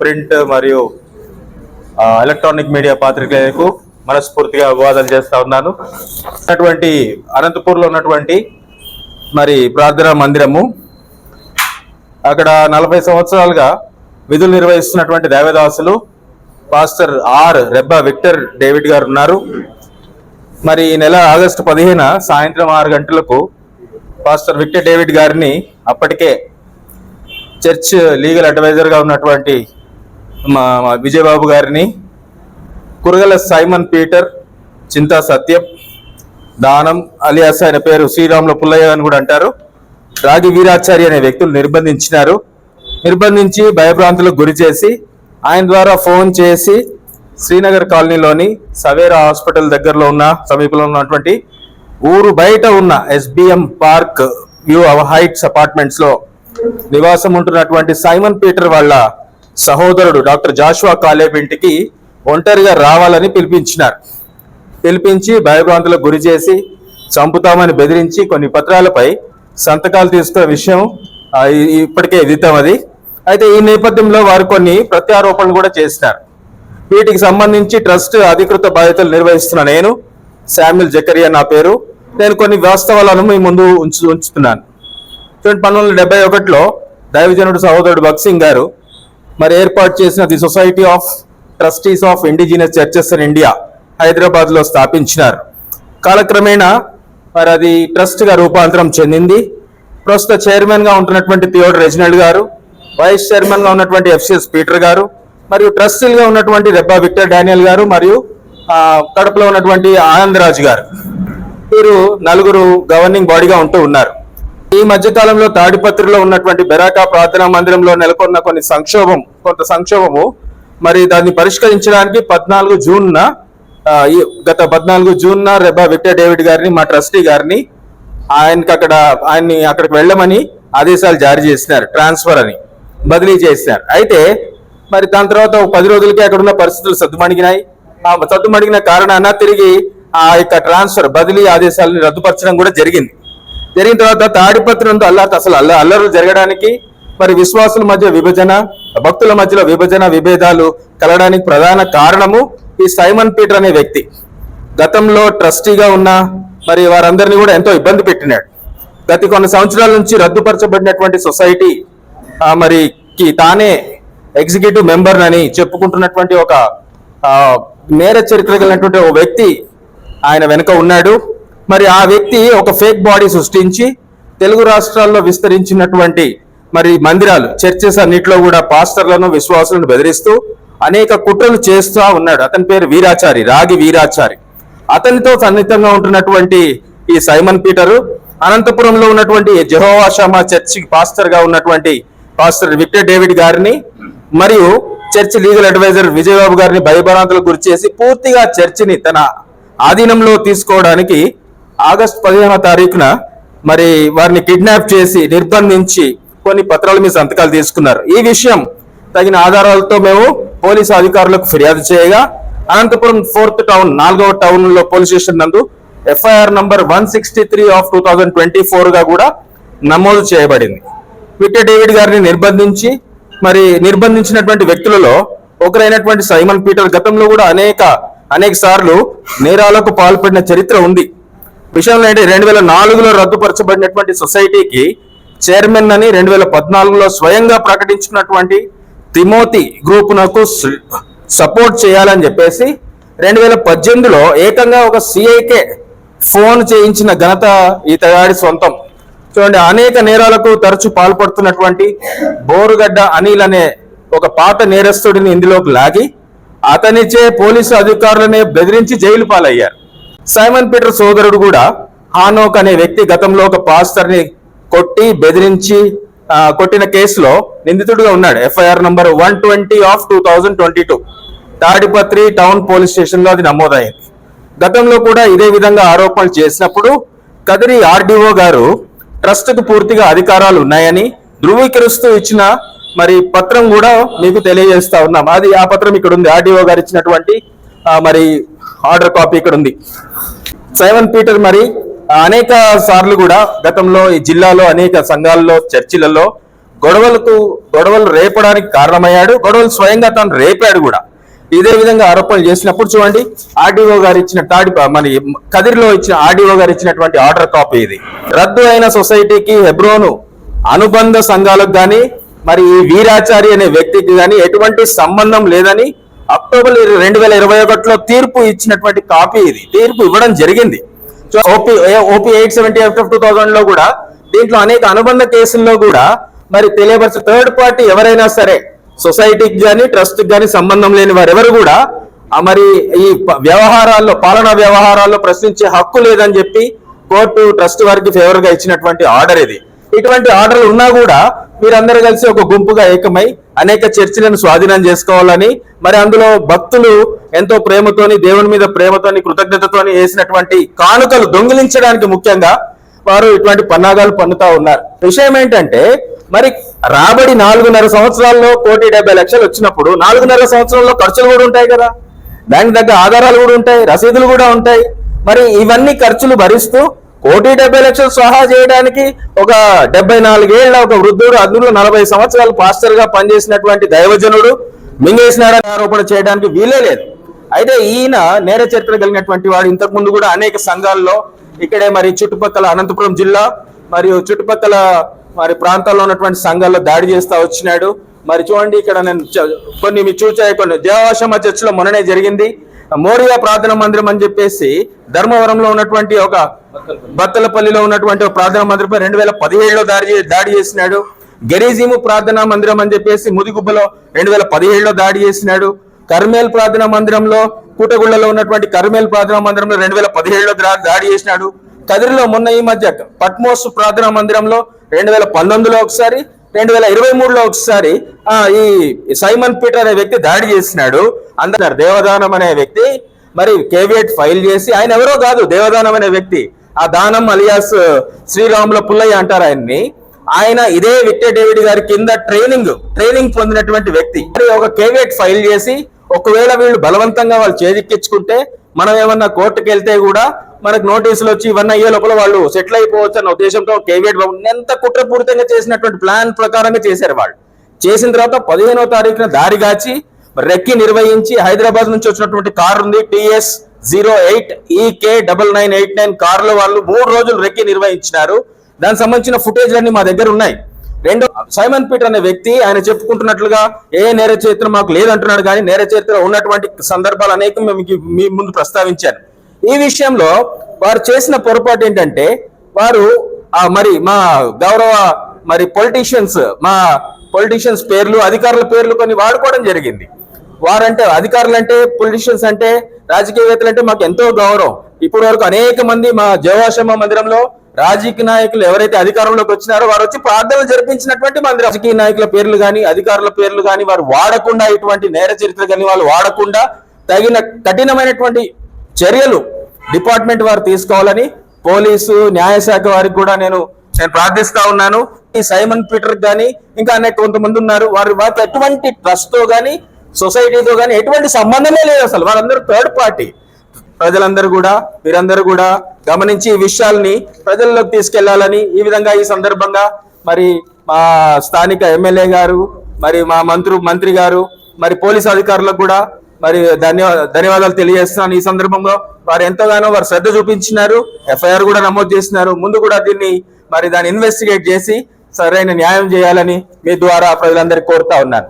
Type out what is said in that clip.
Print మరియు electronic media పాత్రికేయులకు మనస్ఫూర్తిగా అభివాదాలు చేస్తా ఉన్నాను. ఉన్నటువంటి అనంతపూర్లో ఉన్నటువంటి మరి ప్రార్థనా మందిరము అక్కడ నలభై సంవత్సరాలుగా విధులు నిర్వహిస్తున్నటువంటి దేవదాసులు pastor R Rebba Victor David గారు ఉన్నారు. మరి ఈ నెల ఆగస్టు పదిహేన సాయంత్రం ఆరు గంటలకు పాస్టర్ విక్టర్ డేవిడ్ గారిని అప్పటికే చర్చ్ లీగల్ అడ్వైజర్గా ఉన్నటువంటి మా మా విజయబాబు గారిని కురగల సైమన్ పీటర్ చింతా సత్యం దానం అలియాస్ ఆయన పేరు శ్రీరాముల పుల్లయ్య అని కూడా అంటారు. రాగి వీరాచారి అనే వ్యక్తులు నిర్బంధించినారు. నిర్బంధించి భయభ్రాంతులకు గురి చేసి ఆయన ద్వారా ఫోన్ చేసి శ్రీనగర్ కాలనీలోని సవేరా హాస్పిటల్ దగ్గరలో ఉన్న సమీపంలో ఉన్నటువంటి ఊరు బయట ఉన్న ఎస్బిఎం పార్క్ వ్యూ హైట్స్ అపార్ట్మెంట్స్లో నివాసం ఉంటున్నటువంటి సైమన్ పీటర్ వాళ్ళ సహోదరుడు డాక్టర్ జాషువా కాలేబ్ ఇంటికి ఒంటరిగా రావాలని పిలిపించినారు. పిలిపించి భయభ్రాంతులకు గురి చేసి చంపుతామని బెదిరించి కొన్ని పత్రాలపై సంతకాలు తీసుకున్న విషయం ఇప్పటికే విదితం అది. అయితే ఈ నేపథ్యంలో వారు కొన్ని ప్రత్యారోపణలు కూడా చేసినారు. వీటికి సంబంధించి ట్రస్ట్ అధికృత బాధ్యతలు నిర్వహిస్తున్న నేను శామ్యుల్ జకరియా నా పేరు. నేను కొన్ని వాస్తవాలను మీ ముందు ఉంచు ఉంచుతున్నాను. చూడండి పంతొమ్మిది వందల డెబ్బై ఒకటిలో దైవజనుడు సహోదరుడు భక్సింగ్ గారు మరి ఏర్పాటు చేసిన the society of trustees of indigenous churches in India హైదరాబాద్లో స్థాపించినారు. కాలక్రమేణా మరి అది ట్రస్ట్గా రూపాంతరం చెందింది. ప్రస్తుత చైర్మన్గా ఉంటున్నటువంటి థియోడ్ రెజినల్డ్ గారు వైస్ చైర్మన్గా ఉన్నటువంటి ఎఫ్సిఎస్ పీటర్ గారు మరియు ట్రస్టీలుగా ఉన్నటువంటి రెబ్బా విక్టర్ డానియల్ గారు మరియు కడపలో ఉన్నటువంటి ఆనందరాజు గారు. వీరు నలుగురు గవర్నింగ్ బాడీగా ఉంటూ ఉన్నారు. ఈ మధ్య కాలంలో తాడిపత్రిలో ఉన్నటువంటి బెరాకా ప్రార్థనా మందిరంలో నెలకొన్న కొన్ని సంక్షోభం కొంత సంక్షోభము. మరి దాన్ని పరిష్కరించడానికి పద్నాలుగు జూన్న ఈ గత పద్నాలుగు జూన్న రెబ్బా విక్టర్ డేవిడ్ గారిని మా ట్రస్టీ గారిని ఆయనకి అక్కడ ఆయన్ని అక్కడికి వెళ్ళమని ఆదేశాలు జారీ చేసినారు ట్రాన్స్ఫర్ అని బదిలీ చేసినారు. అయితే మరి దాని తర్వాత పది రోజులకి అక్కడ ఉన్న పరిస్థితులు సద్దుమణిగినాయి. ఆ సద్దుమణిగిన కారణాన తిరిగి ఆ యొక్క ట్రాన్స్ఫర్ బదిలీ ఆదేశాలను రద్దుపరచడం కూడా జరిగింది. జరిగిన తర్వాత తాడిపత్రి నుండి అల్లా అసలు అల్ల అల్లర్లు జరగడానికి మరి విశ్వాసుల మధ్య విభజన భక్తుల మధ్యలో విభజన విభేదాలు కలగడానికి ప్రధాన కారణము ఈ సైమన్ పీటర్ అనే వ్యక్తి. గతంలో ట్రస్టీగా ఉన్న మరి వారందరినీ కూడా ఎంతో ఇబ్బంది పెట్టినాడు. గత కొన్ని సంవత్సరాల నుంచి రద్దుపరచబడినటువంటి సొసైటీ మరి కి తానే ఎగ్జిక్యూటివ్ మెంబర్ అని చెప్పుకుంటున్నటువంటి ఒక నేర చరిత్ర కలిగినటువంటి ఒక వ్యక్తి ఆయన వెనుక ఉన్నాడు. మరి ఆ వ్యక్తి ఒక ఫేక్ బాడీ సృష్టించి తెలుగు రాష్ట్రాల్లో విస్తరించినటువంటి మరి మందిరాలు చర్చెస్ అన్నిట్లో కూడా పాస్టర్లను విశ్వాసులను బెదిరిస్తూ అనేక కుట్రలు చేస్తూ ఉన్నాడు. అతని పేరు వీరాచారి రాగి వీరాచారి. అతనితో సన్నిహితంగా ఉంటున్నటువంటి ఈ సైమన్ పీటరు అనంతపురంలో ఉన్నటువంటి జహోవాషామా చర్చి పాస్టర్గా ఉన్నటువంటి పాస్టర్ విక్టర్ డేవిడ్ గారిని మరియు చర్చ్ లీగల్ అడ్వైజర్ విజయబాబు గారిని భయభ్రాంతులకు గురి చేసి పూర్తిగా చర్చిని తన ఆధీనంలో తీసుకోవడానికి ఆగస్ట్ పదిహేనవ తారీఖున మరి వారిని కిడ్నాప్ చేసి నిర్బంధించి కొన్ని పత్రాల మీద సంతకాలు తీసుకున్నారు. ఈ విషయం తగిన ఆధారాలతో మేము పోలీసు అధికారులకు ఫిర్యాదు చేయగా అనంతపురం ఫోర్త్ టౌన్ నాలుగవ టౌన్లో పోలీస్ స్టేషన్ నందు FIR number one sixty three of two thousand twenty ఫోర్గా కూడా నమోదు చేయబడింది. విక్టర్ డేవిడ్ గారిని నిర్బంధించి మరి నిర్బంధించినటువంటి వ్యక్తులలో ఒకరైనటువంటి సైమన్ పీటర్ గతంలో కూడా అనేక అనేక సార్లు నేరాలకు పాల్పడిన చరిత్ర ఉంది. విషయంలో ఏంటి రెండు వేల నాలుగులో రద్దుపరచబడినటువంటి సొసైటీకి చైర్మన్ అని రెండు వేల పద్నాలుగులో స్వయంగా ప్రకటించుకున్నటువంటి తిమోతి గ్రూపునకు సపోర్ట్ చేయాలని చెప్పేసి రెండు వేల పద్దెనిమిదిలో ఏకంగా ఒక సిఐకే ఫోన్ చేయించిన ఘనత ఈ సొంతం. చూడండి అనేక నేరాలకు తరచు పాల్పడుతున్నటువంటి బోరుగడ్డ అనిల్ అనే ఒక పాత నేరస్తుడిని ఇందులోకి లాగి అతనిచే పోలీసు అధికారులనే బెదిరించి జైలు పాలయ్యారు. సైమన్ పీటర్ సోదరుడు కూడా హానోక్ అనే వ్యక్తి గతంలో ఒక పాస్టర్ని కొట్టి బెదిరించి కొట్టిన కేసులో నిందితుడిగా ఉన్నాడు. FIR number one twenty of two thousand twenty two Tadipatri town police స్టేషన్లో అది నమోదైంది. గతంలో కూడా ఇదే విధంగా ఆరోపణలు చేసినప్పుడు కదిరి ఆర్డీఓ గారు ట్రస్ట్కు పూర్తిగా అధికారాలు ఉన్నాయని ధృవీకరిస్తూ ఇచ్చిన మరి పత్రం కూడా మీకు తెలియజేస్తా ఉన్నాం. అది ఆ పత్రం ఇక్కడ ఉంది. ఆర్డీఓ గారు ఇచ్చినటువంటి మరి ఆర్డర్ కాపీ ఇక్కడ ఉంది. సెవెన్ పీటర్ మరి అనేక సార్లు కూడా గతంలో ఈ జిల్లాలో అనేక సంఘాల్లో చర్చిలలో గొడవలకు గొడవలు రేపడానికి కారణమయ్యాడు. గొడవలు స్వయంగా తాను రేపాడు కూడా. ఇదే విధంగా ఆరోపణలు చేసినప్పుడు చూడండి ఆర్డీఓ గారు ఇచ్చిన తాడి మన కదిరిలో ఇచ్చిన ఆర్డీఓ గారు ఇచ్చినటువంటి ఆర్డర్ కాపీ ఇది. రద్దు అయిన సొసైటీకి హెబ్రోను అనుబంధ సంఘాలకు కానీ మరి ఈ వీరాచారి అనే వ్యక్తికి కానీ ఎటువంటి సంబంధం లేదని అక్టోబర్ రెండు వేల ఇరవై ఒకటిలో తీర్పు ఇచ్చినటువంటి కాపీ ఇది. తీర్పు ఇవ్వడం జరిగింది. OP OP eight seventy of two థౌసండ్లో కూడా దీంట్లో అనేక అనుబంధ కేసుల్లో కూడా మరి తెలియపరిచే థర్డ్ పార్టీ ఎవరైనా సరే సొసైటీకి కానీ ట్రస్ట్ కానీ సంబంధం లేని వారెవరు కూడా ఆ మరి ఈ వ్యవహారాల్లో పాలనా వ్యవహారాల్లో ప్రశ్నించే హక్కు లేదని చెప్పి కోర్టు ట్రస్ట్ వారికి ఫేవర్గా ఇచ్చినటువంటి ఆర్డర్ ఇది. ఇటువంటి ఆర్డర్లు ఉన్నా కూడా మీరందరూ కలిసి ఒక గుంపుగా ఏకమై అనేక చర్చిలను స్వాధీనం చేసుకోవాలని మరి అందులో భక్తులు ఎంతో ప్రేమతోని దేవుని మీద ప్రేమతోని కృతజ్ఞతతోని వేసినటువంటి కానుకలు దొంగిలించడానికి ముఖ్యంగా వారు ఇటువంటి పన్నాగాలు పన్నుతా ఉన్నారు. విషయం ఏంటంటే మరి రాబడి నాలుగున్నర సంవత్సరాల్లో కోటి డెబ్బై లక్షలు వచ్చినప్పుడు నాలుగున్నర సంవత్సరాల్లో ఖర్చులు కూడా ఉంటాయి కదా. దానికి తగ్గ ఆధారాలు కూడా ఉంటాయి రసీదులు కూడా ఉంటాయి. మరి ఇవన్నీ ఖర్చులు భరిస్తూ కోటి డెబ్బై లక్షలు సహా చేయడానికి ఒక డెబ్బై నాలుగేళ్ళ ఒక వృద్ధుడు అందులో నలభై సంవత్సరాలు పాస్టర్గా పనిచేసినటువంటి దైవజనుడు మింగేసినారని ఆరోపణ చేయడానికి వీలే లేదు. అయితే ఈయన నేర చరిత్ర కలిగినటువంటి వాడు. ఇంతకు ముందు కూడా అనేక సంఘాల్లో ఇక్కడే మరి చుట్టుపక్కల అనంతపురం జిల్లా మరియు చుట్టుపక్కల మరి ప్రాంతాల్లో ఉన్నటువంటి సంఘాల్లో దాడి చేస్తా వచ్చినాడు. మరి చూడండి ఇక్కడ నేను చ- కొన్ని మీరు చూచాయి కొన్ని దేవాశ్రమ చర్చిలో మొన్ననే జరిగింది. మోరియా ప్రార్థన మందిరం అని చెప్పేసి ధర్మవరంలో ఉన్నటువంటి ఒక బత్తలపల్లిలో ఉన్నటువంటి ఒక ప్రార్థన మందిరంపై రెండు వేల పదిహేడులో దాడి దాడి చేసినాడు. గెరీజీము ప్రార్థనా మందిరం అని చెప్పేసి ముదిగుబ్బలో రెండు వేల పదిహేడులో దాడి చేసినాడు. కర్మేల్ ప్రార్థనా మందిరంలో కూటగుళ్ళలో ఉన్నటువంటి కర్మేల్ ప్రార్థనా మందిరంలో రెండు వేల పదిహేడులో దాడి చేసినాడు. కదిరిలో మొన్న ఈ మధ్య పట్మోస్ ప్రార్థనా మందిరంలో రెండు వేల పంతొమ్మిదిలో ఒకసారి రెండు వేల ఇరవై మూడులో ఒకసారి ఈ సైమన్ పీటర్ అనే వ్యక్తి దాడి చేసినాడు. అందరు దేవదానం అనే వ్యక్తి మరి కేవియట్ ఫైల్ చేసి ఆయన ఎవరో కాదు దేవదానం అనే వ్యక్తి ఆ దానం అలియాస్ శ్రీరాముల పుల్లయ్య అంటారు ఆయన్ని. ఆయన ఇదే విక్టర్ డేవిడ్ గారి కింద ట్రైనింగ్ ట్రైనింగ్ పొందినటువంటి వ్యక్తి. మరి ఒక కేవియట్ ఫైల్ చేసి ఒకవేళ వీళ్ళు బలవంతంగా వాళ్ళు చేజిక్కించుకుంటే మనం ఏమన్నా కోర్టుకు వెళ్తే కూడా మనకు నోటీసులు వచ్చి ఇవన్నీ అయ్యే లోపల వాళ్ళు సెటిల్ అయిపోవచ్చు అన్న ఉద్దేశంతో కేవియట్ ఎంత కుట్రపూరితంగా చేసినటువంటి ప్లాన్ ప్రకారంగా చేశారు వాళ్ళు. చేసిన తర్వాత పదిహేనవ తారీఖున దారిగాచి రెక్కి నిర్వహించి హైదరాబాద్ నుంచి వచ్చినటువంటి కార్ ఉంది TS zero eight EK double nine eight nine కార్లో వాళ్ళు మూడు రోజులు రెక్కి నిర్వహించినారు. దానికి సంబంధించిన ఫుటేజ్ అన్ని మా దగ్గర ఉన్నాయి. రెండో సైమన్ పీటర్ అనే వ్యక్తి ఆయన చెప్పుకుంటున్నట్లుగా ఏ నేర చరిత్ర మాకు లేదంటున్నాడు కానీ నేర చరిత్ర ఉన్నటువంటి సందర్భాలు అనేక మేము మీకు మీ ముందు ప్రస్తావించాను. ఈ విషయంలో వారు చేసిన పొరపాటు ఏంటంటే వారు ఆ మరి మా గౌరవ మరి పొలిటీషియన్స్ మా పొలిటీషియన్స్ పేర్లు అధికారుల పేర్లు కొన్ని వాడుకోవడం జరిగింది. వారంటే అధికారులు అంటే పొలిటీషియన్స్ అంటే రాజకీయవేత్తలు అంటే మాకు ఎంతో గౌరవం. ఇప్పటి వరకు అనేక మంది మా జవాశమ్మ మందిరంలో రాజకీయ నాయకులు ఎవరైతే అధికారంలోకి వచ్చినారో వారు వచ్చి ప్రార్థనలు జరిపించినటువంటి మంది రాజకీయ నాయకుల పేర్లు కానీ అధికారుల పేర్లు కానీ వారు వాడకుండా ఇటువంటి నేర చరిత్ర కానీ వాళ్ళు వాడకుండా తగిన కఠినమైనటువంటి చర్యలు డిపార్ట్మెంట్ వారు తీసుకోవాలని పోలీసు న్యాయశాఖ వారికి కూడా నేను నేను ప్రార్థిస్తా ఉన్నాను. ఈ సైమన్ పీటర్ కానీ ఇంకా అనేక కొంతమంది ఉన్నారు. వారి వారితో ఎటువంటి ట్రస్ట్తో కానీ సొసైటీతో కానీ ఎటువంటి సంబంధమే లేదు అసలు. వారందరూ థర్డ్ పార్టీ ప్రజలందరూ కూడా మీరందరూ కూడా గమనించి ఈ విషయాల్ని ప్రజల్లోకి తీసుకెళ్ళాలని ఈ విధంగా ఈ సందర్భంగా మరి మా స్థానిక ఎమ్మెల్యే గారు మరి మా మంత్రు మంత్రి గారు మరి పోలీస్ అధికారులకు కూడా మరి ధన్యవా ధన్యవాదాలు తెలియజేస్తున్నాను. ఈ సందర్భంలో వారు ఎంతగానో వారు శ్రద్ధ చూపించినారు. ఎఫ్ఐఆర్ కూడా నమోదు చేసినారు. ముందు కూడా దీన్ని మరి దాన్ని ఇన్వెస్టిగేట్ చేసి సరైన న్యాయం చేయాలని మీ ద్వారా ప్రజలందరికీ కోరుతా ఉన్నాను.